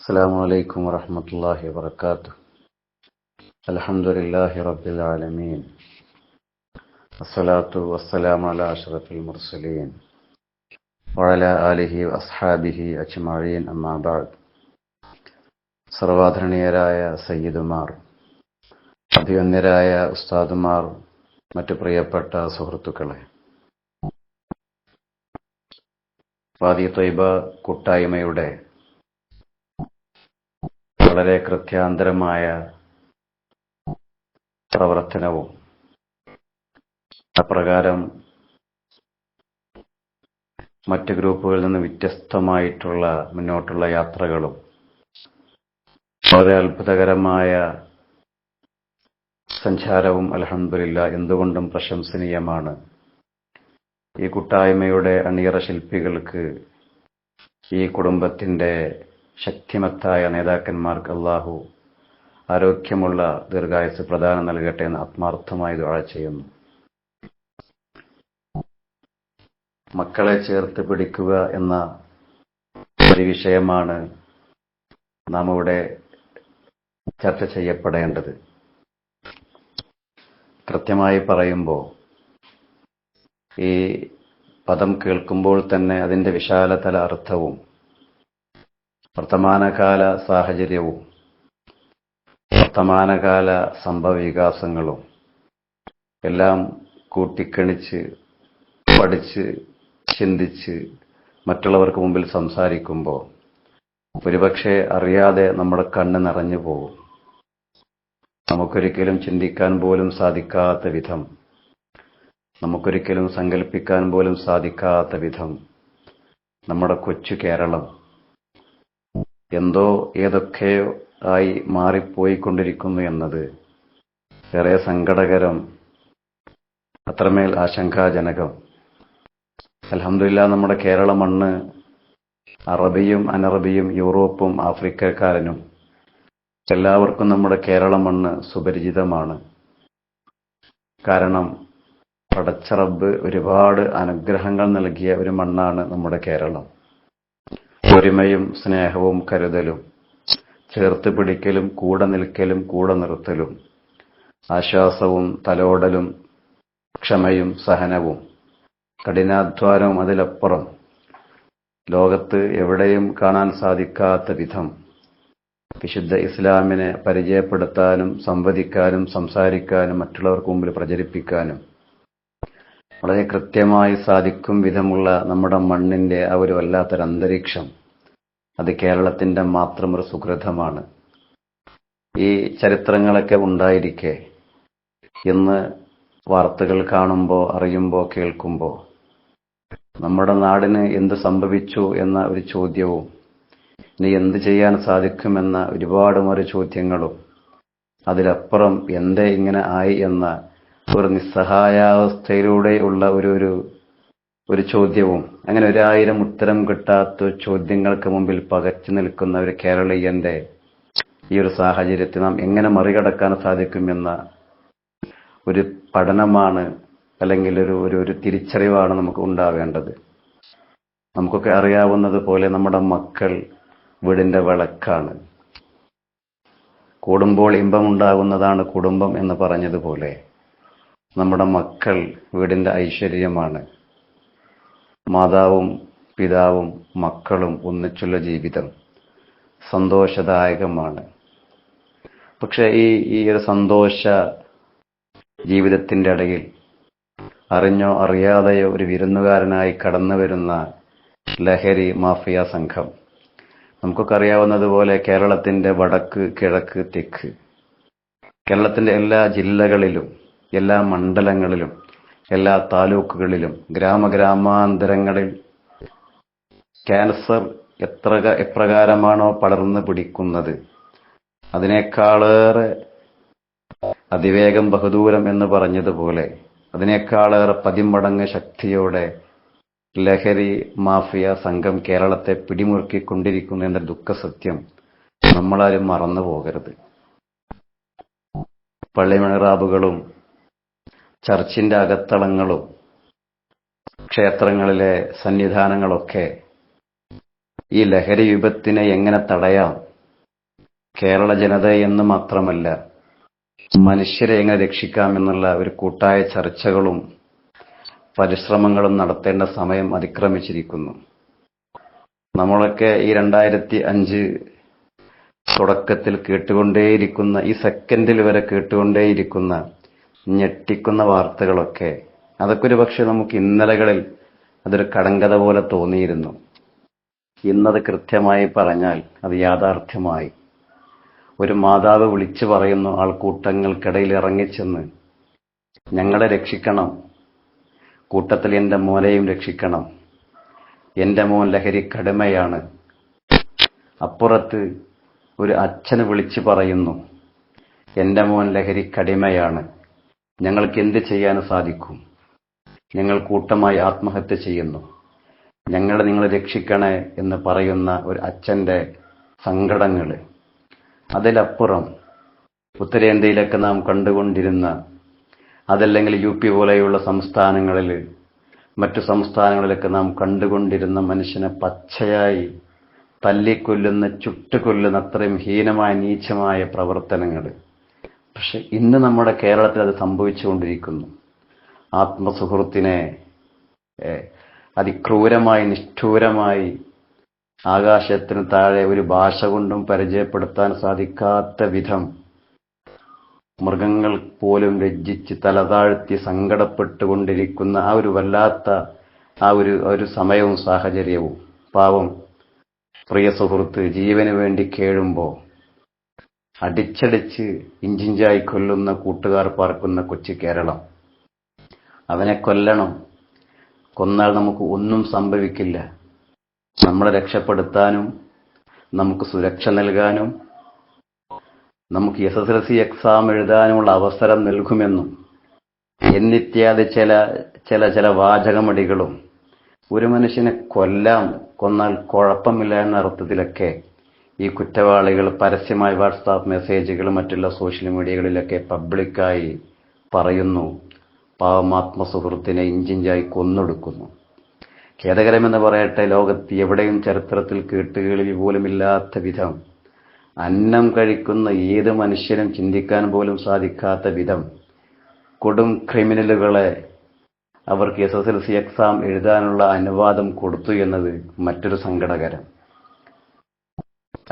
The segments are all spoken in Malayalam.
السلام عليكم ورحمة الله وبركاته الحمد لله رب العالمين الصلاة والسلام على أشرف المرسلين وعلى آله وأصحابه أجمعين أما بعد സർവാധരണീയരായ സയ്യിദുമാർ അഭിവന്യരായ ഉസ്താദുമാർ മറ്റു പ്രിയപ്പെട്ട സുഹൃത്തുക്കളെ വാദി ത്വയ്ബ കൂട്ടായ്മയുടെ വളരെ കൃത്യാന്തരമായ പ്രവർത്തനവും അപ്രകാരം മറ്റ് ഗ്രൂപ്പുകളിൽ നിന്ന് വ്യത്യസ്തമായിട്ടുള്ള മുന്നോട്ടുള്ള യാത്രകളും വളരെ അത്ഭുതകരമായ സഞ്ചാരവും അലഹമില്ല എന്തുകൊണ്ടും പ്രശംസനീയമാണ്. ഈ കൂട്ടായ്മയുടെ അണിയറ ശില്പികൾക്ക് ഈ കുടുംബത്തിന്റെ ശക്തിമത്തായ നേതാക്കന്മാർക്ക് അള്ളാഹു ആരോഗ്യമുള്ള ദീർഘായുസ് പ്രദാനം നൽകട്ടെ എന്ന് ആത്മാർത്ഥമായി ദുആ ചെയ്യുന്നു. മക്കളെ ചേർത്ത് പിടിക്കുക എന്ന ഒരു വിഷയമാണ് നാം ഇവിടെ ചർച്ച ചെയ്യപ്പെടേണ്ടത്. കൃത്യമായി പറയുമ്പോൾ ഈ പദം കേൾക്കുമ്പോൾ തന്നെ അതിന്റെ വിശാലതല അർത്ഥവും വർത്തമാനകാല സാഹചര്യവും വർത്തമാനകാല സംഭവവികാസങ്ങളും എല്ലാം കൂട്ടിക്കണിച്ച് പഠിച്ച് ചിന്തിച്ച് മറ്റുള്ളവർക്ക് മുമ്പിൽ സംസാരിക്കുമ്പോൾ ഒരുപക്ഷെ അറിയാതെ നമ്മുടെ കണ്ണ് നിറഞ്ഞു പോകും. നമുക്കൊരിക്കലും ചിന്തിക്കാൻ പോലും സാധിക്കാത്ത വിധം നമുക്കൊരിക്കലും സങ്കല്പിക്കാൻ പോലും സാധിക്കാത്ത വിധം നമ്മുടെ കൊച്ചു കേരളം എന്തോ ഏതൊക്കെയോ ആയി മാറിപ്പോയിക്കൊണ്ടിരിക്കുന്നു എന്നത് ഏറെ സങ്കടകരം അത്രമേൽ ആശങ്കാജനകം. അലഹമില്ല നമ്മുടെ കേരള മണ്ണ് അറബിയും അനറബിയും യൂറോപ്പും ആഫ്രിക്കക്കാരനും എല്ലാവർക്കും നമ്മുടെ കേരള മണ്ണ് സുപരിചിതമാണ്. കാരണം പടച്ചറബ് ഒരുപാട് അനുഗ്രഹങ്ങൾ നൽകിയ ഒരു മണ്ണാണ് നമ്മുടെ കേരളം. ഒരുമയും സ്നേഹവും കരുതലും. ചേർത്ത് പിടിക്കലും കൂടെ നിൽക്കലും കൂടെ നിർത്തലും. ആശ്വാസവും തലോടലും ക്ഷമയും സഹനവും. കഠിനാധ്വാനവും അതിലപ്പുറം. ലോകത്ത് എവിടെയും കാണാൻ സാധിക്കാത്ത വിധം. വിശുദ്ധ ഇസ്ലാമിനെ പരിചയപ്പെടുത്താനും സംവദിക്കാനും സംസാരിക്കാനും മറ്റുള്ളവർക്ക് മുമ്പിൽ പ്രചരിപ്പിക്കാനും. വളരെ കൃത്യമായി സാധിക്കും വിധമുള്ള നമ്മുടെ മണ്ണിന്റെ ആ ഒരു വല്ലാത്തൊരു അന്തരീക്ഷം അത് കേരളത്തിന്റെ മാത്രം ഒരു സുഹൃതമാണ് ഈ ചരിത്രങ്ങളൊക്കെ ഉണ്ടായിരിക്കെ ഇന്ന് വാർത്തകൾ കാണുമ്പോൾ അറിയുമ്പോൾ കേൾക്കുമ്പോൾ നമ്മുടെ നാടിന് എന്ത് സംഭവിച്ചു എന്ന ഒരു ചോദ്യവും ഇനി എന്ത് ചെയ്യാൻ സാധിക്കുമെന്ന ഒരുപാട് മറു ചോദ്യങ്ങളും അതിലപ്പുറം എന്തേ ഇങ്ങനെ ആയി എന്ന ഒരു നിസ്സഹായാവസ്ഥയിലൂടെ ഉള്ള ഒരു ഒരു ഒരു ചോദ്യവും അങ്ങനെ ഒരായിരം ഉത്തരം കിട്ടാത്ത ചോദ്യങ്ങൾക്ക് മുമ്പിൽ പകച്ചു നിൽക്കുന്ന ഒരു കേരളീയന്റെ ഈ ഒരു സാഹചര്യത്തെ നാം എങ്ങനെ മറികടക്കാൻ സാധിക്കുമെന്ന ഒരു പഠനമാണ് അല്ലെങ്കിൽ ഒരു ഒരു ഒരു തിരിച്ചറിവാണ് നമുക്ക് ഉണ്ടാവേണ്ടത്. നമുക്കൊക്കെ അറിയാവുന്നത് പോലെ നമ്മുടെ മക്കൾ വീടിന്റെ വിളക്കാണ്. കൂടുമ്പോൾ ഇമ്പമുണ്ടാകുന്നതാണ് കുടുംബം എന്ന് പറഞ്ഞതുപോലെ നമ്മുടെ മക്കൾ വീടിന്റെ ഐശ്വര്യമാണ്. മാതാവും പിതാവും മക്കളും ഒന്നിച്ചുള്ള ജീവിതം സന്തോഷദായകമാണ്. പക്ഷെ ഈ ഈ ഒരു സന്തോഷ ജീവിതത്തിന്റെ ഇടയിൽ അറിഞ്ഞോ അറിയാതെയോ ഒരു വിരുന്നുകാരനായി കടന്നു വരുന്ന ലഹരി മാഫിയ സംഘം. നമുക്കൊക്കെ അറിയാവുന്നതുപോലെ കേരളത്തിന്റെ വടക്ക് കിഴക്ക് തെക്ക്. കേരളത്തിന്റെ എല്ലാ ജില്ലകളിലും എല്ലാ മണ്ഡലങ്ങളിലും എല്ലാ താലൂക്കുകളിലും ഗ്രാമഗ്രാമാന്തരങ്ങളിൽ. ക്യാൻസർ എത്ര എപ്രകാരമാണോ പടർന്നു പിടിക്കുന്നത്. അതിനേക്കാളേറെ അതിവേഗം ബഹുദൂരം എന്ന് പറഞ്ഞതുപോലെ അതിനേക്കാളേറെ പതിമടങ്ങ് ശക്തിയോടെ ലഹരി മാഫിയ സംഘം കേരളത്തെ പിടിമുറുക്കിക്കൊണ്ടിരിക്കുന്നു എന്ന ദുഃഖസത്യം നമ്മളാരും മറന്നു പോകരുത് പള്ളിമണിറാബുകളും ചർച്ചിന്റെ അകത്തളങ്ങളും ക്ഷേത്രങ്ങളിലെ സന്നിധാനങ്ങളൊക്കെ ഈ ലഹരി വിപത്തിനെ എങ്ങനെ തടയാം? കേരള ജനതയെന്ന് മാത്രമല്ല മനുഷ്യരെ എങ്ങനെ രക്ഷിക്കാമെന്നുള്ള ഒരു കൂട്ടായ ചർച്ചകളും പരിശ്രമങ്ങളും നടത്തേണ്ട സമയം അതിക്രമിച്ചിരിക്കുന്നു. നമ്മളൊക്കെ ഈ രണ്ടായിരത്തി അഞ്ച് തുടക്കത്തിൽ കേട്ടുകൊണ്ടേയിരിക്കുന്ന ഈ സെക്കൻഡിൽ വരെ കേട്ടുകൊണ്ടേയിരിക്കുന്ന ഞെട്ടിക്കുന്ന വാർത്തകളൊക്കെ. അതൊക്കെ ഒരു പക്ഷെ നമുക്ക് ഇന്നലകളിൽ അതൊരു കടങ്കഥ പോലെ തോന്നിയിരുന്നു. ഇന്നത് കൃത്യമായി പറഞ്ഞാൽ അത് യാഥാർത്ഥ്യമായി. ഒരു മാതാവ് വിളിച്ചു പറയുന്നു ആൾക്കൂട്ടങ്ങൾക്കിടയിൽ ഇറങ്ങിച്ചെന്ന്. ഞങ്ങളെ രക്ഷിക്കണം. കൂട്ടത്തിൽ എന്റെ മോനെയും രക്ഷിക്കണം. എന്റെ മോൻ ലഹരി കടുമയാണ്. അപ്പുറത്ത് ഒരു അച്ഛന് വിളിച്ചു പറയുന്നു എന്റെ മോൻ ലഹരിക്കടിമയാണ് ഞങ്ങൾക്ക് എന്ത് ചെയ്യാൻ സാധിക്കും. ഞങ്ങൾ കൂട്ടമായി ആത്മഹത്യ ചെയ്യുന്നു. ഞങ്ങളെ നിങ്ങൾ രക്ഷിക്കണേ എന്ന് പറയുന്ന ഒരു അച്ഛന്റെ സങ്കടങ്ങൾ. അതിലപ്പുറം ഉത്തരേന്ത്യയിലൊക്കെ നാം കണ്ടുകൊണ്ടിരുന്ന അതല്ലെങ്കിൽ യു പി പോലെയുള്ള സംസ്ഥാനങ്ങളിൽ മറ്റു സംസ്ഥാനങ്ങളിലൊക്കെ നാം കണ്ടുകൊണ്ടിരുന്ന മനുഷ്യനെ പച്ചയായി തല്ലിക്കൊല്ലുന്ന ചുട്ടുകൊല്ലുന്ന അത്രയും ഹീനമായ നീചമായ പ്രവർത്തനങ്ങൾ. പക്ഷെ ഇന്ന് നമ്മുടെ കേരളത്തിൽ അത് സംഭവിച്ചുകൊണ്ടിരിക്കുന്നു. ആത്മസുഹൃത്തിനെ അതിക്രൂരമായി നിഷ്ഠൂരമായി ആകാശത്തിന് താഴെ ഒരു ഭാഷ കൊണ്ടും പരിചയപ്പെടുത്താൻ സാധിക്കാത്ത വിധം മൃഗങ്ങൾ പോലും ലജ്ജിച്ച് തലതാഴ്ത്തി സങ്കടപ്പെട്ടുകൊണ്ടിരിക്കുന്ന ആ ഒരു വല്ലാത്ത ആ ഒരു ഒരു സമയവും സാഹചര്യവും. പാവം പ്രിയ സുഹൃത്ത് ജീവന് വേണ്ടി കേഴുമ്പോൾ അടിച്ചടിച്ച് ഇഞ്ചിഞ്ചായി കൊല്ലുന്ന കൂട്ടുകാർ പാർക്കുന്ന കൊച്ചു കേരളം. അവനെ കൊല്ലണം. കൊന്നാൽ നമുക്ക് ഒന്നും സംഭവിക്കില്ല. നമ്മളെ രക്ഷപ്പെടുത്താനും നമുക്ക് സുരക്ഷ നൽകാനും നമുക്ക് S S L C exam എഴുതാനുമുള്ള അവസരം നൽകുമെന്നും എന്നിത്യാദി ചില ചില ചില വാചകമടികളും. ഒരു മനുഷ്യനെ കൊല്ലാം കൊന്നാൽ കുഴപ്പമില്ല എന്ന അർത്ഥത്തിലൊക്കെ ഈ കുറ്റവാളികൾ പരസ്യമായി വാട്സാപ്പ് മെസ്സേജുകൾ മറ്റുള്ള സോഷ്യൽ മീഡിയകളിലൊക്കെ പബ്ലിക്കായി പറയുന്നു. പാവമാത്മ സുഹൃത്തിനെ ഇഞ്ചിഞ്ചായി കൊന്നൊടുക്കുന്നു. ഖേദകരമെന്ന് പറയട്ടെ ലോകത്ത് എവിടെയും ചരിത്രത്തിൽ കേട്ടുകളിൽ പോലുമില്ലാത്ത വിധം അന്നം കഴിക്കുന്ന ഏത് മനുഷ്യനും ചിന്തിക്കാൻ പോലും സാധിക്കാത്ത വിധം കൊടും ക്രിമിനലുകളെ അവർക്ക് S S L C exam എഴുതാനുള്ള അനുവാദം കൊടുത്തു എന്നത് മറ്റൊരു സങ്കടകരം.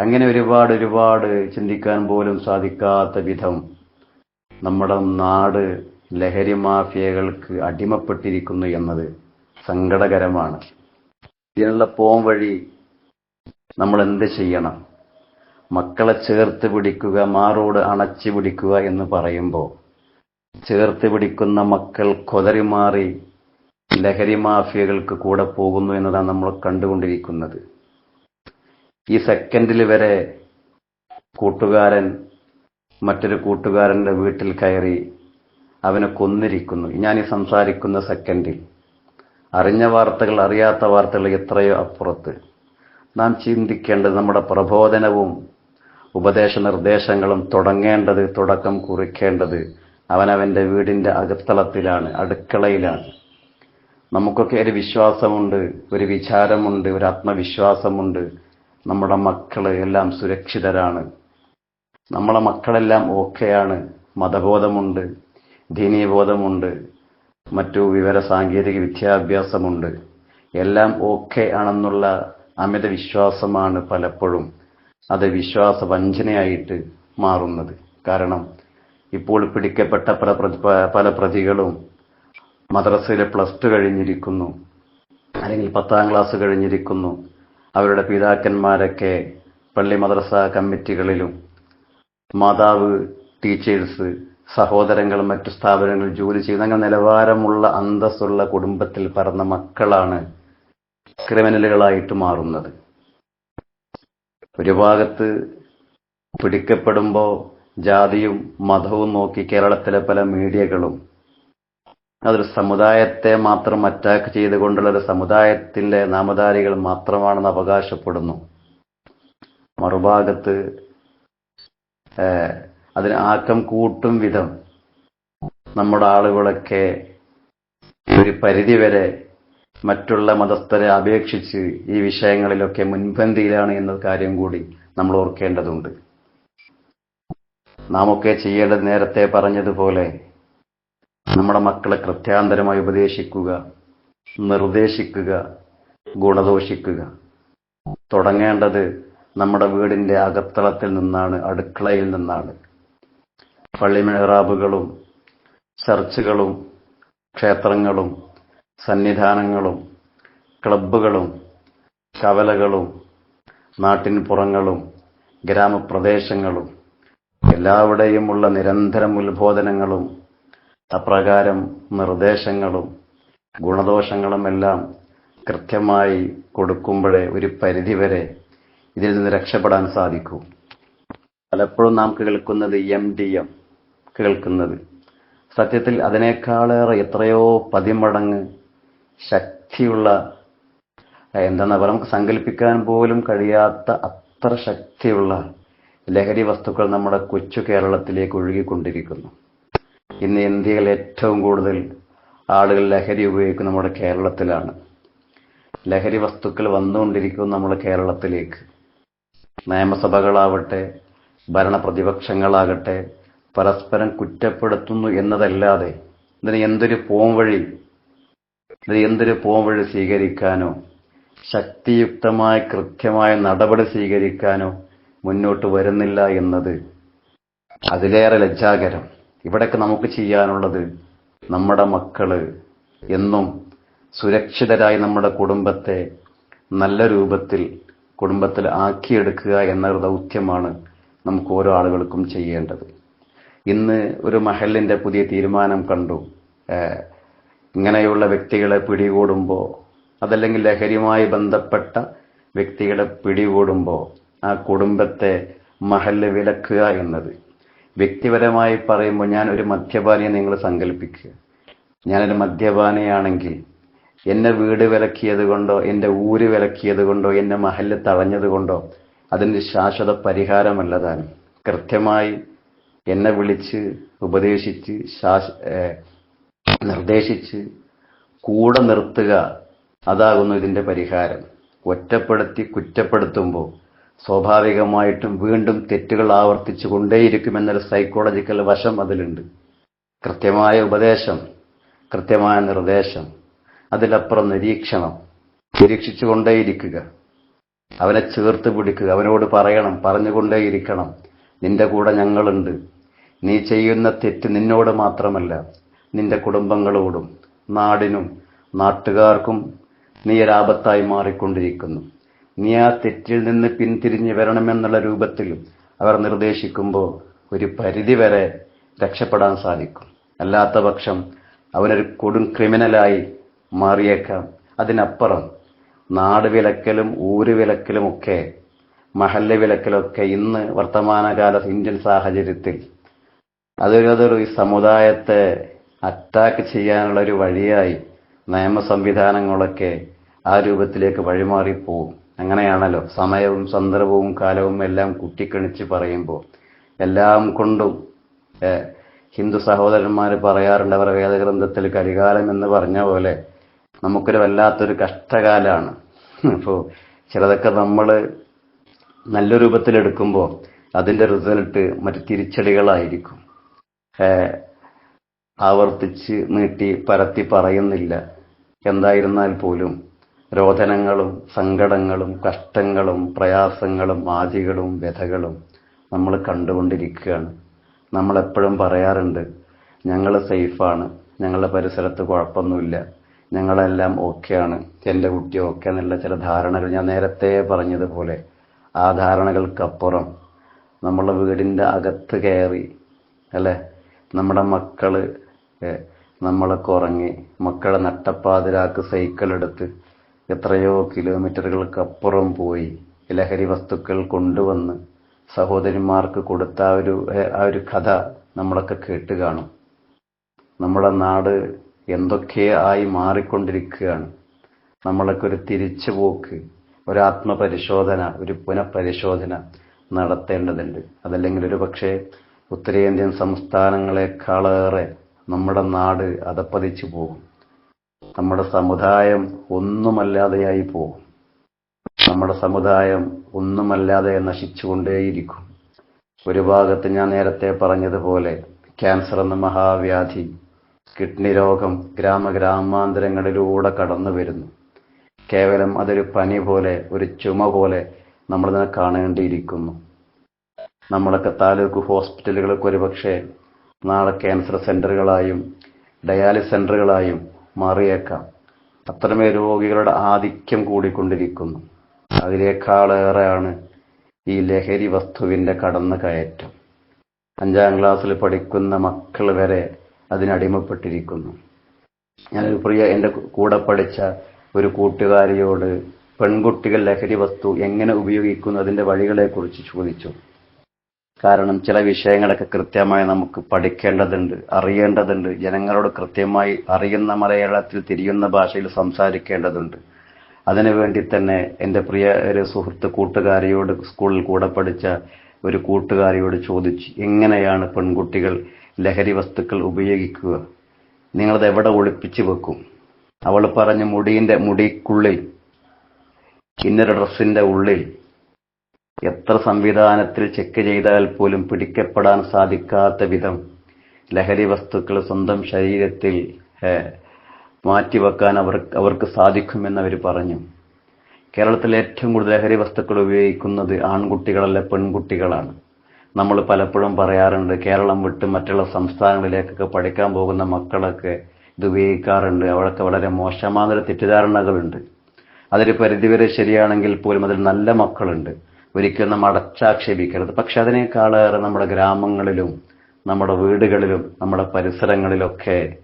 അങ്ങനെ ഒരുപാട് ഒരുപാട് ചിന്തിക്കാൻ പോലും സാധിക്കാത്ത വിധം നമ്മുടെ നാട് ലഹരി മാഫിയകൾക്ക് അടിമപ്പെട്ടിരിക്കുന്നു എന്നത് സങ്കടകരമാണ്. ഇതിനുള്ള പോം വഴി നമ്മൾ എന്ത് ചെയ്യണം? മക്കളെ ചേർത്ത് പിടിക്കുക മാറോട് അണച്ചു പിടിക്കുക എന്ന് പറയുമ്പോൾ ചേർത്ത് പിടിക്കുന്ന മക്കൾ കൊതറി മാറി ലഹരി മാഫിയകൾക്ക് കൂടെ പോകുന്നു എന്നതാണ് നമ്മൾ കണ്ടുകൊണ്ടിരിക്കുന്നത്. ഈ സെക്കൻഡിൽ വരെ കൂട്ടുകാരൻ മറ്റൊരു കൂട്ടുകാരന്റെ വീട്ടിൽ കയറി അവനെ കൊന്നിരിക്കുന്നു. ഞാൻ ഈ സംസാരിക്കുന്ന സെക്കൻഡിൽ അറിഞ്ഞ വാർത്തകൾ അറിയാത്ത വാർത്തകൾ എത്രയോ അപ്പുറത്ത്. നാം ചിന്തിക്കേണ്ടത് നമ്മുടെ പ്രബോധനവും ഉപദേശ നിർദ്ദേശങ്ങളും തുടങ്ങേണ്ടത് തുടക്കം കുറിക്കേണ്ടത് അവനവന്റെ വീടിന്റെ അകത്തളത്തിലാണ് അടുക്കളയിലാണ്. നമുക്കൊക്കെ ഒരു വിശ്വാസമുണ്ട് ഒരു വിചാരമുണ്ട് ഒരു ആത്മവിശ്വാസമുണ്ട്. നമ്മുടെ മക്കൾ എല്ലാം സുരക്ഷിതരാണ്. നമ്മളെ മക്കളെല്ലാം ഓക്കെയാണ്. മതബോധമുണ്ട് ദീനീബോധമുണ്ട് മറ്റു വിവര സാങ്കേതിക വിദ്യാഭ്യാസമുണ്ട്. എല്ലാം ഓക്കെ ആണെന്നുള്ള അമിത വിശ്വാസമാണ് പലപ്പോഴും അത് വിശ്വാസ വഞ്ചനയായിട്ട് മാറുന്നത്. കാരണം ഇപ്പോൾ പിടിക്കപ്പെട്ട പല പല പ്രതികളും മദ്രസയിലെ പ്ലസ് ടു കഴിഞ്ഞിരിക്കുന്നു അല്ലെങ്കിൽ പത്താം ക്ലാസ് കഴിഞ്ഞിരിക്കുന്നു അവരുടെ പിതാക്കന്മാരൊക്കെ പള്ളി മദ്രസ കമ്മിറ്റികളിലും മാതാവ് ടീച്ചേഴ്സ് സഹോദരങ്ങൾ മറ്റു സ്ഥാപനങ്ങളിൽ ജോലി ചെയ്യുന്ന അങ്ങനെ നിലവാരമുള്ള അന്തസ്സുള്ള കുടുംബത്തിൽ പിറന്ന മക്കളാണ് ക്രിമിനലുകളായിട്ട് മാറുന്നത്. ഒരു ഭാഗത്ത് പിടിക്കപ്പെടുമ്പോൾ ജാതിയും മതവും നോക്കി കേരളത്തിലെ പല മീഡിയകളും അതൊരു സമുദായത്തെ മാത്രം അറ്റാക്ക് ചെയ്തുകൊണ്ടുള്ള ഒരു സമുദായത്തിന്റെ നാമധാരികൾ മാത്രമാണെന്ന് അവകാശപ്പെടുന്നു. മറുഭാഗത്ത് അതിന് ആക്കം കൂട്ടും വിധം നമ്മുടെ ആളുകളൊക്കെ ഒരു പരിധിവരെ മറ്റുള്ള മതസ്ഥരെ അപേക്ഷിച്ച് ഈ വിഷയങ്ങളിലൊക്കെ മുൻപന്തിയിലാണ് എന്ന കാര്യം കൂടി നമ്മൾ ഓർക്കേണ്ടതുണ്ട്. നാമൊക്കെ ചെയ്യേണ്ടത് നേരത്തെ പറഞ്ഞതുപോലെ നമ്മുടെ മക്കളെ കൃത്യാന്തരമായി ഉപദേശിക്കുക നിർദ്ദേശിക്കുക ഗുണദോഷിക്കുക. തുടങ്ങേണ്ടത് നമ്മുടെ വീടിന്റെ അകത്തളത്തിൽ നിന്നാണ് അടുക്കളയിൽ നിന്നാണ്. പള്ളി മെഹ്റാബുകളും ചർച്ചുകളും ക്ഷേത്രങ്ങളും സന്നിധാനങ്ങളും ക്ലബുകളും കവലകളും നാട്ടിൻ പുറങ്ങളും ഗ്രാമപ്രദേശങ്ങളും എല്ലാവിടെയുമുള്ള നിരന്തരം ഉത്ബോധനങ്ങളും അപ്രകാരം നിർദ്ദേശങ്ങളും ഗുണദോഷങ്ങളും എല്ലാം കൃത്യമായി കൊടുക്കുമ്പോഴേ ഒരു പരിധിവരെ ഇതിൽ നിന്ന് രക്ഷപ്പെടാൻ സാധിക്കൂ. പലപ്പോഴും നാം കേൾക്കുന്നത് എം ഡി എം കേൾക്കുന്നത്. സത്യത്തിൽ അതിനേക്കാളേറെ എത്രയോ പതിമടങ്ങ് ശക്തിയുള്ള എന്താ പറയുക നമുക്ക് സങ്കല്പിക്കാൻ പോലും കഴിയാത്ത അത്ര ശക്തിയുള്ള ലഹരി വസ്തുക്കൾ നമ്മുടെ കൊച്ചു കേരളത്തിലേക്ക് ഒഴുകിക്കൊണ്ടിരിക്കുന്നു. ഇന്ന് ഇന്ത്യയിൽ ഏറ്റവും കൂടുതൽ ആളുകൾ ലഹരി ഉപയോഗിക്കുന്ന നമ്മുടെ കേരളത്തിലാണ്. ലഹരി വസ്തുക്കൾ വന്നുകൊണ്ടിരിക്കും നമ്മുടെ കേരളത്തിലേക്ക്. നിയമസഭകളാവട്ടെ ഭരണപ്രതിപക്ഷങ്ങളാകട്ടെ പരസ്പരം കുറ്റപ്പെടുത്തുന്നു എന്നതല്ലാതെ ഇതിന് എന്തൊരു പോംവഴി ഇതിന് എന്തൊരു പോംവഴി സ്വീകരിക്കാനോ ശക്തിയുക്തമായ കൃത്യമായ നടപടി സ്വീകരിക്കാനോ മുന്നോട്ട് വരുന്നില്ല എന്നത് അതിലേറെ ലജ്ജാകരം. ഇവിടൊക്കെ നമുക്ക് ചെയ്യാനുള്ളത് നമ്മുടെ മക്കൾ എന്നും സുരക്ഷിതരായി നമ്മുടെ കുടുംബത്തെ നല്ല രൂപത്തിൽ കുടുംബത്തിൽ ആക്കിയെടുക്കുക എന്ന ദൗത്യമാണ് നമുക്ക് ഓരോ ആളുകൾക്കും ചെയ്യേണ്ടത്. ഇന്ന് ഒരു മഹലിന്റെ പുതിയ തീരുമാനം കണ്ടു. ഇങ്ങനെയുള്ള വ്യക്തികളെ പിടികൂടുമ്പോൾ അതല്ലെങ്കിൽ ലഹരിയുമായി ബന്ധപ്പെട്ട വ്യക്തികളെ പിടികൂടുമ്പോൾ ആ കുടുംബത്തെ മഹൽ വിലക്കുക എന്നത് വ്യക്തിപരമായി പറയുമ്പോൾ ഞാൻ ഒരു മദ്യപാനിയെ നിങ്ങൾ സങ്കല്പിക്കുക. ഞാനൊരു മദ്യപാനിയാണെങ്കിൽ എന്നെ വീട് വിലക്കിയത് കൊണ്ടോ എന്റെ ഊര് വിലക്കിയത് കൊണ്ടോ എന്നെ മഹൽ തടഞ്ഞത് കൊണ്ടോ അതിന്റെ ശാശ്വത പരിഹാരമല്ലതാനും. കൃത്യമായി എന്നെ വിളിച്ച് ഉപദേശിച്ച് ശാശ നിർദ്ദേശിച്ച് കൂടെ നിർത്തുക അതാകുന്നു ഇതിന്റെ പരിഹാരം. ഒറ്റപ്പെടുത്തി കുറ്റപ്പെടുത്തുമ്പോൾ സ്വാഭാവികമായിട്ടും വീണ്ടും തെറ്റുകൾ ആവർത്തിച്ചു കൊണ്ടേയിരിക്കുമെന്നൊരു സൈക്കോളജിക്കൽ വശം അതിലുണ്ട്. കൃത്യമായ ഉപദേശം കൃത്യമായ നിർദ്ദേശം അതിലപ്പുറം നിരീക്ഷണം നിരീക്ഷിച്ചു കൊണ്ടേയിരിക്കുക അവനെ ചേർത്ത് പിടിക്കുക അവനോട് പറയണം പറഞ്ഞുകൊണ്ടേയിരിക്കണം. നിന്റെ കൂടെ ഞങ്ങളുണ്ട്. നീ ചെയ്യുന്ന തെറ്റ് നിന്നോട് മാത്രമല്ല നിന്റെ കുടുംബങ്ങളോടും നാടിനും നാട്ടുകാർക്കും നീ ഒരാപത്തായി മാറിക്കൊണ്ടിരിക്കുന്നു. നീ ആ തെറ്റിൽ നിന്ന് പിന്തിരിഞ്ഞ് വരണമെന്നുള്ള രൂപത്തിൽ അവർ നിർദ്ദേശിക്കുമ്പോൾ ഒരു പരിധിവരെ രക്ഷപ്പെടാൻ സാധിക്കും. അല്ലാത്ത പക്ഷം അവനൊരു കൊടും ക്രിമിനലായി മാറിയേക്കാം. അതിനപ്പുറം നാട് വിലക്കലും ഊര് വിലക്കലും ഒക്കെ മഹല്ല വിലക്കലൊക്കെ ഇന്ന് വർത്തമാനകാല ഇന്ത്യൻ സാഹചര്യത്തിൽ അതൊരു അതൊരു സമുദായത്തെ അറ്റാക്ക് ചെയ്യാനുള്ള ഒരു വഴിയായി നിയമ സംവിധാനങ്ങളൊക്കെ ആ രൂപത്തിലേക്ക് വഴിമാറിപ്പോവും. അങ്ങനെയാണല്ലോ. സമയവും സന്ദർഭവും കാലവും എല്ലാം കുട്ടിക്കണിച്ച് പറയുമ്പോൾ എല്ലാം കൊണ്ടും ഹിന്ദു സഹോദരന്മാർ പറയാറുണ്ട് അവർ വേദഗ്രന്ഥത്തിൽ കരികാലം എന്ന് പറഞ്ഞ പോലെ നമുക്കൊരു വല്ലാത്തൊരു കഷ്ടകാലാണ്. അപ്പോൾ ചിലതൊക്കെ നമ്മൾ നല്ല രൂപത്തിലെടുക്കുമ്പോൾ അതിന്റെ റിസൾട്ട് മറ്റു തിരിച്ചടികളായിരിക്കും. ആവർത്തിച്ച് നീട്ടി പരത്തി പറയുന്നില്ല. എന്തായിരുന്നാൽ പോലും രോദനങ്ങളും സങ്കടങ്ങളും കഷ്ടങ്ങളും പ്രയാസങ്ങളും ആദികളും വ്യഥകളും നമ്മൾ കണ്ടുകൊണ്ടിരിക്കുകയാണ്. നമ്മൾ എപ്പോഴും പറയാറുണ്ട് ഞങ്ങൾ സേഫാണ് ഞങ്ങളുടെ പരിസരത്ത് കുഴപ്പമൊന്നുമില്ല ഞങ്ങളെല്ലാം ഓക്കെയാണ് എന്റെ കുട്ടി ഓക്കെ എന്നുള്ള ചില ധാരണകൾ ഞാൻ നേരത്തെ പറഞ്ഞതുപോലെ ആ ധാരണകൾക്കപ്പുറം നമ്മളെ വീടിന്റെ അകത്ത് കയറി അല്ലെ? നമ്മുടെ മക്കൾ ഏഹ്, നമ്മളൊക്കെ ഉറങ്ങി മക്കളെ നട്ടപ്പാതിരാക്ക് സൈക്കിൾ എടുത്ത് എത്രയോ കിലോമീറ്ററുകൾക്കപ്പുറം പോയി ലഹരി വസ്തുക്കൾ കൊണ്ടുവന്ന് സഹോദരിമാർക്ക് കൊടുത്ത ആ ഒരു ആ ഒരു കഥ നമ്മളൊക്കെ കേട്ട് കാണും. നമ്മുടെ നാട് എന്തൊക്കെ ആയി മാറിക്കൊണ്ടിരിക്കുകയാണ്. നമ്മളൊക്കെ ഒരു തിരിച്ചുപോക്ക് ഒരു ആത്മപരിശോധന ഒരു പുനഃപരിശോധന നടത്തേണ്ടതുണ്ട്. അതല്ലെങ്കിൽ ഒരു പക്ഷേ ഉത്തരേന്ത്യൻ സംസ്ഥാനങ്ങളെക്കാളേറെ നമ്മുടെ നാട് അതപ്പതിച്ചു പോകും. നമ്മുടെ സമുദായം ഒന്നുമല്ലാതെയായി പോകും. നമ്മുടെ സമുദായം ഒന്നുമല്ലാതെ നശിച്ചുകൊണ്ടേയിരിക്കും. ഒരു ഭാഗത്ത് ഞാൻ നേരത്തെ പറഞ്ഞതുപോലെ ക്യാൻസർ എന്ന മഹാവ്യാധി കിഡ്നി രോഗം ഗ്രാമഗ്രാമാന്തരങ്ങളിലൂടെ കടന്നു വരുന്നു. കേവലം അതൊരു പനി പോലെ ഒരു ചുമ പോലെ നമ്മളിതിനെ കാണേണ്ടിയിരിക്കുന്നു. നമ്മളൊക്കെ താലൂക്ക് ഹോസ്പിറ്റലുകൾക്ക് ഒരുപക്ഷെ നാളെ ക്യാൻസർ സെന്ററുകളായും ഡയാലിസ് സെന്ററുകളായും മാറിയേക്കാം. അത്രമേൽ രോഗികളുടെ ആധിക്യം കൂടിക്കൊണ്ടിരിക്കുന്നു. അതിനേക്കാളേറെയാണ് ഈ ലഹരി വസ്തുവിന്റെ കടന്നു കയറ്റം അഞ്ചാം ക്ലാസ്സിൽ പഠിക്കുന്ന മക്കൾ വരെ അതിനടിമപ്പെട്ടിരിക്കുന്നു ഞാനൊരു പ്രിയ എന്റെ കൂടെ പഠിച്ച ഒരു കൂട്ടുകാരിയോട് പെൺകുട്ടികൾ ലഹരി വസ്തു എങ്ങനെ ഉപയോഗിക്കുന്നു അതിന്റെ വഴികളെക്കുറിച്ച് ചോദിച്ചു. കാരണം ചില വിഷയങ്ങളൊക്കെ കൃത്യമായി നമുക്ക് പഠിക്കേണ്ടതുണ്ട് അറിയേണ്ടതുണ്ട്. ജനങ്ങളോട് കൃത്യമായി അറിയുന്ന മലയാളത്തിൽ തിരിയുന്ന ഭാഷയിൽ സംസാരിക്കേണ്ടതുണ്ട്. അതിനുവേണ്ടി തന്നെ എന്റെ പ്രിയ ഒരു സുഹൃത്ത് കൂട്ടുകാരിയോട് സ്കൂളിൽ കൂടെ പഠിച്ച ഒരു കൂട്ടുകാരിയോട് ചോദിച്ചു എങ്ങനെയാണ് പെൺകുട്ടികൾ ലഹരി വസ്തുക്കൾ ഉപയോഗിക്കുക? നിങ്ങളത് എവിടെ ഒളിപ്പിച്ചു വെക്കും? അവൾ പറഞ്ഞു മുടിയിന്റെ മുടിക്കുള്ളിൽ ഇന്നൊരു ഡ്രസ്സിന്റെ ഉള്ളിൽ. എത്ര സംവിധാനത്തിൽ ചെക്ക് ചെയ്താൽ പോലും പിടിക്കപ്പെടാൻ സാധിക്കാത്ത വിധം ലഹരി വസ്തുക്കൾ സ്വന്തം ശരീരത്തിൽ മാറ്റി മാറ്റിവെക്കാൻ അവർ അവർക്ക് സാധിക്കുമെന്ന് അവർ പറഞ്ഞു. കേരളത്തിൽ ഏറ്റവും കൂടുതൽ ലഹരി വസ്തുക്കൾ ഉപയോഗിക്കുന്നത് ആൺകുട്ടികളല്ല പെൺകുട്ടികളാണ്. നമ്മൾ പലപ്പോഴും പറയാറുണ്ട് കേരളം വിട്ട് മറ്റുള്ള സംസ്ഥാനങ്ങളിലേക്കൊക്കെ പഠിക്കാൻ പോകുന്ന മക്കളൊക്കെ ഇത് ഉപയോഗിക്കാറുണ്ട്. അവർക്ക് വളരെ മോശമായ തെറ്റിദ്ധാരണകളുണ്ട്. അതൊരു പരിധിവരെ ശരിയാണെങ്കിൽ പോലും അതിൽ നല്ല മക്കളുണ്ട്. ഒരിക്കലും നമ്മൾ അടച്ചാക്ഷേപിക്കരുത്. പക്ഷെ അതിനേക്കാളേറെ നമ്മുടെ ഗ്രാമങ്ങളിലും നമ്മുടെ വീടുകളിലും നമ്മുടെ പരിസരങ്ങളിലൊക്കെ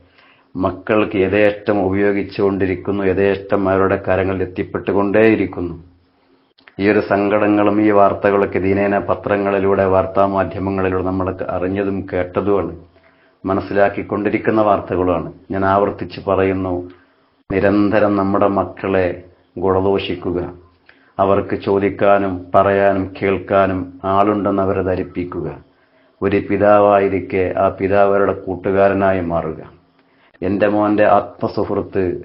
മക്കൾക്ക് യഥേഷ്ടം ഉപയോഗിച്ചുകൊണ്ടിരിക്കുന്നു യഥേഷ്ടം അവരുടെ കരങ്ങളിൽ എത്തിപ്പെട്ടുകൊണ്ടേയിരിക്കുന്നു. ഈ ഒരു സങ്കടങ്ങളും ഈ വാർത്തകളൊക്കെ ദിനേന പത്രങ്ങളിലൂടെ വാർത്താ മാധ്യമങ്ങളിലൂടെ നമ്മൾ അറിഞ്ഞതും കേട്ടതുമാണ്. മനസ്സിലാക്കിക്കൊണ്ടിരിക്കുന്ന വാർത്തകളുമാണ്. ഞാൻ ആവർത്തിച്ച് പറയുന്നു നിരന്തരം നമ്മുടെ മക്കളെ ഗുണദോഷിക്കുക. അവർക്ക് ചോദിക്കാനും പറയാനും കേൾക്കാനും ആളുണ്ടെന്ന് അവരെ ധരിപ്പിക്കുക. ഒരു പിതാവായിരിക്കെ ആ പിതാവരുടെ കൂട്ടുകാരനായി മാറുക. എന്റെ മോന്റെ ആത്മസുഹൃത്ത്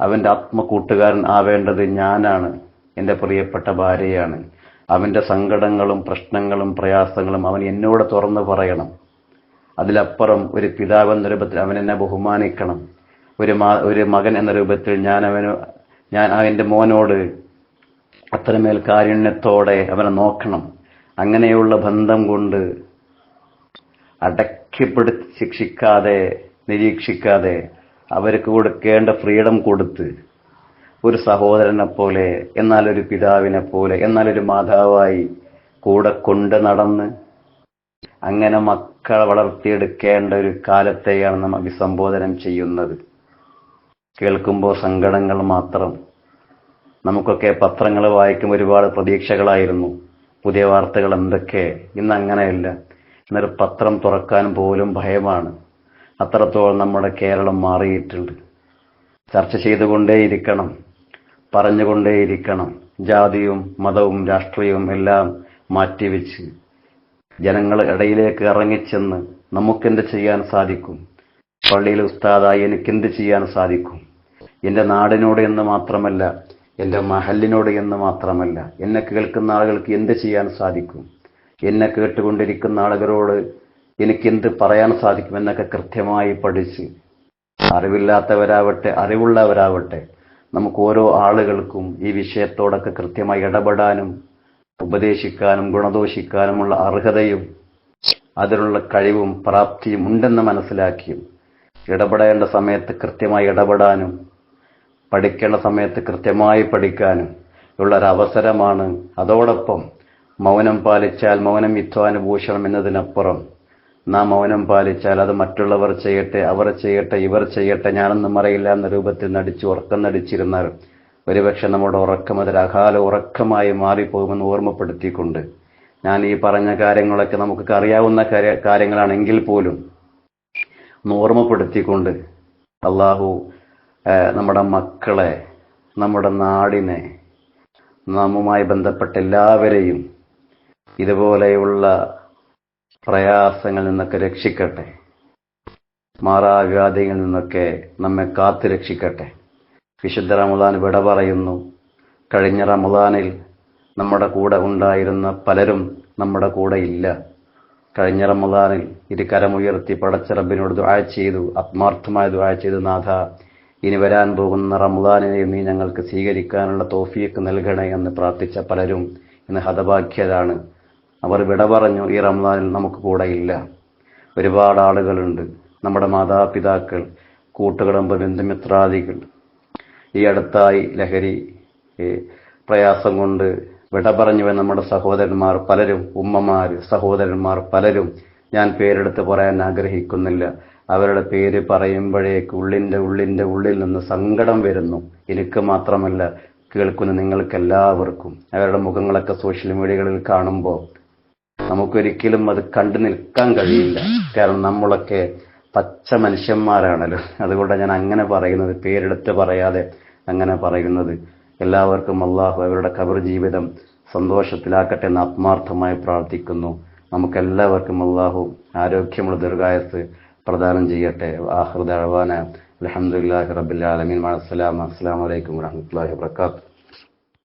അവന്റെ ആത്മകൂട്ടുകാരൻ ആവേണ്ടത് ഞാനാണ്. എന്റെ പ്രിയപ്പെട്ട ഭാര്യയാണ്. അവന്റെ സങ്കടങ്ങളും പ്രശ്നങ്ങളും പ്രയാസങ്ങളും അവൻ എന്നോട് തുറന്നു പറയണം. അതിലപ്പുറം ഒരു പിതാവ് എന്ന രൂപത്തിൽ അവൻ എന്നെ ബഹുമാനിക്കണം. ഒരു ഒരു മകൻ എന്ന രൂപത്തിൽ ഞാൻ അവന് ഞാൻ എന്റെ മോനോട് അത്രമേൽ കാരുണ്യത്തോടെ അവനെ നോക്കണം. അങ്ങനെയുള്ള ബന്ധം കൊണ്ട് അടക്കിപ്പെടുത്തി ശിക്ഷിക്കാതെ നിരീക്ഷിക്കാതെ അവർക്ക് കൊടുക്കേണ്ട ഫ്രീഡം കൊടുത്ത് ഒരു സഹോദരനെ പോലെ എന്നാൽ ഒരു പിതാവിനെ പോലെ എന്നാൽ ഒരു മാതാവായി കൂടെ കൊണ്ട് നടന്ന് അങ്ങനെ മക്കളെ വളർത്തിയെടുക്കേണ്ട ഒരു കാലത്തെയാണ് നാം അഭിസംബോധനം ചെയ്യുന്നത്. കേൾക്കുമ്പോൾ സങ്കടങ്ങൾ മാത്രം. നമുക്കൊക്കെ പത്രങ്ങൾ വായിക്കും ഒരുപാട് പ്രതീക്ഷകളായിരുന്നു. പുതിയ വാർത്തകൾ എന്തൊക്കെ? ഇന്ന് അങ്ങനെയല്ല. ഇന്നൊരു പത്രം തുറക്കാൻ പോലും ഭയമാണ്. അത്രത്തോളം നമ്മുടെ കേരളം മാറിയിട്ടുണ്ട്. ചർച്ച ചെയ്തുകൊണ്ടേയിരിക്കണം. പറഞ്ഞുകൊണ്ടേയിരിക്കണം. ജാതിയും മതവും രാഷ്ട്രീയവും എല്ലാം മാറ്റിവെച്ച് ജനങ്ങൾ ഇടയിലേക്ക് ഇറങ്ങിച്ചെന്ന് നമുക്കെന്ത് ചെയ്യാൻ സാധിക്കും? പള്ളിയിൽ ഉസ്താദായി എനിക്കെന്ത് ചെയ്യാൻ സാധിക്കും? എന്റെ നാടിനോട് എന്ന് മാത്രമല്ല എന്റെ മഹലിനോട് എന്ന് മാത്രമല്ല എന്നെ കേൾക്കുന്ന ആളുകൾക്ക് എന്ത് ചെയ്യാൻ സാധിക്കും? എന്നെ കേട്ടുകൊണ്ടിരിക്കുന്ന ആളുകളോട് എനിക്ക് എന്ത് പറയാൻ സാധിക്കും എന്നൊക്കെ കൃത്യമായി പഠിച്ച് അറിവില്ലാത്തവരാവട്ടെ അറിവുള്ളവരാവട്ടെ നമുക്ക് ഓരോ ആളുകൾക്കും ഈ വിഷയത്തോടൊക്കെ കൃത്യമായി ഇടപെടാനും ഉപദേശിക്കാനും ഗുണദോഷിക്കാനുമുള്ള അർഹതയും അതിനുള്ള കഴിവും പ്രാപ്തിയും ഉണ്ടെന്ന് മനസ്സിലാക്കിയും ഇടപെടേണ്ട സമയത്ത് കൃത്യമായി ഇടപെടാനും പഠിക്കേണ്ട സമയത്ത് കൃത്യമായി പഠിക്കാനും ഉള്ള ഒരു അവസരമാണ് അതോടൊപ്പം മൗനം പാലിച്ചാൽ മൗനം യുദ്ധാനുഭൂഷണം എന്നതിനപ്പുറം നാം മൗനം പാലിച്ചാൽ അത് മറ്റുള്ളവർ ചെയ്യട്ടെ അവർ ചെയ്യട്ടെ ഇവർ ചെയ്യട്ടെ ഞാനൊന്നും അറിയില്ല എന്ന രൂപത്തിൽ നടിച്ച് ഉറക്കം നടിച്ചിരുന്നാൽ ഒരുപക്ഷെ നമ്മുടെ ഉറക്കം അതൊരു അകാല ഉറക്കമായി മാറിപ്പോകുമെന്ന് ഓർമ്മപ്പെടുത്തിക്കൊണ്ട് ഞാൻ ഈ പറഞ്ഞ കാര്യങ്ങളൊക്കെ നമുക്ക് അറിയാവുന്ന കാര്യ- കാര്യങ്ങളാണെങ്കിൽ പോലും ഒന്ന് ഓർമ്മപ്പെടുത്തിക്കൊണ്ട് അള്ളാഹു നമ്മുടെ മക്കളെ നമ്മുടെ നാടിനെ നമ്മുമായി ബന്ധപ്പെട്ട എല്ലാവരെയും ഇതുപോലെയുള്ള പ്രയാസങ്ങളിൽ നിന്നൊക്കെ രക്ഷിക്കട്ടെ. മാറാവ്യാധികളിൽ നിന്നൊക്കെ നമ്മെ കാത്തു രക്ഷിക്കട്ടെ. വിശുദ്ധ റമദാൻ വിട പറയുന്നു. കഴിഞ്ഞ റമദാനിൽ നമ്മുടെ കൂടെ ഉണ്ടായിരുന്ന പലരും നമ്മുടെ കൂടെ ഇല്ല. കഴിഞ്ഞ റമദാനിൽ ഇരു കരമുയർത്തി പടച്ച റബ്ബിനോട് ദുആ ചെയ്തു ആത്മാർത്ഥമായ ദുആ ചെയ്തു നാഥ ഇനി വരാൻ പോകുന്ന റമദാനിനെ നീ ഞങ്ങൾക്ക് സ്വീകരിക്കാനുള്ള തോഫിയൊക്കെ നൽകണേ എന്ന് പ്രാർത്ഥിച്ച പലരും ഇന്ന് ഹതഭാഗ്യരാണ്. അവർ വിട പറഞ്ഞു ഈ റമദാനിൽ നമുക്ക് കൂടെ ഇല്ല. ഒരുപാട് ആളുകളുണ്ട്. നമ്മുടെ മാതാപിതാക്കൾ കൂട്ടുകുടുംബ ബന്ധുമിത്രാദികൾ. ഈ അടുത്തായി ലഹരി പ്രയാസം കൊണ്ട് വിട പറഞ്ഞുവൻ നമ്മുടെ സഹോദരന്മാർ പലരും ഉമ്മമാർ സഹോദരന്മാർ പലരും. ഞാൻ പേരെടുത്ത് പറയാൻ ആഗ്രഹിക്കുന്നില്ല. അവരുടെ പേര് പറയുമ്പോഴേക്ക് ഉള്ളിന്റെ ഉള്ളിന്റെ ഉള്ളിൽ നിന്ന് സങ്കടം വരുന്നു. എനിക്ക് മാത്രമല്ല കേൾക്കുന്ന നിങ്ങൾക്കെല്ലാവർക്കും. അവരുടെ മുഖങ്ങളൊക്കെ സോഷ്യൽ മീഡിയകളിൽ കാണുമ്പോൾ നമുക്കൊരിക്കലും അത് കണ്ടു നിൽക്കാൻ കഴിയില്ല. കാരണം നമ്മളൊക്കെ പച്ച മനുഷ്യന്മാരാണല്ലോ. അതുകൊണ്ട് ഞാൻ അങ്ങനെ പറയുന്നത് പേരെടുത്ത് പറയാതെ അങ്ങനെ പറയുന്നത്. എല്ലാവർക്കും അള്ളാഹു അവരുടെ കബർ ജീവിതം സന്തോഷത്തിലാക്കട്ടെ എന്ന് ആത്മാർത്ഥമായി പ്രാർത്ഥിക്കുന്നു. നമുക്കെല്ലാവർക്കും അള്ളാഹു ആരോഗ്യമുള്ള ദീർഘായസ് പ്രദാനം ചെയ്യട്ടെ. അലഹമുല്ലാഹി റബ്ബിൽ അലമീൻ അസ്സലാം അസ്സാം വലൈക്കും വാഹമത്തല്ലാഹി വാത്തു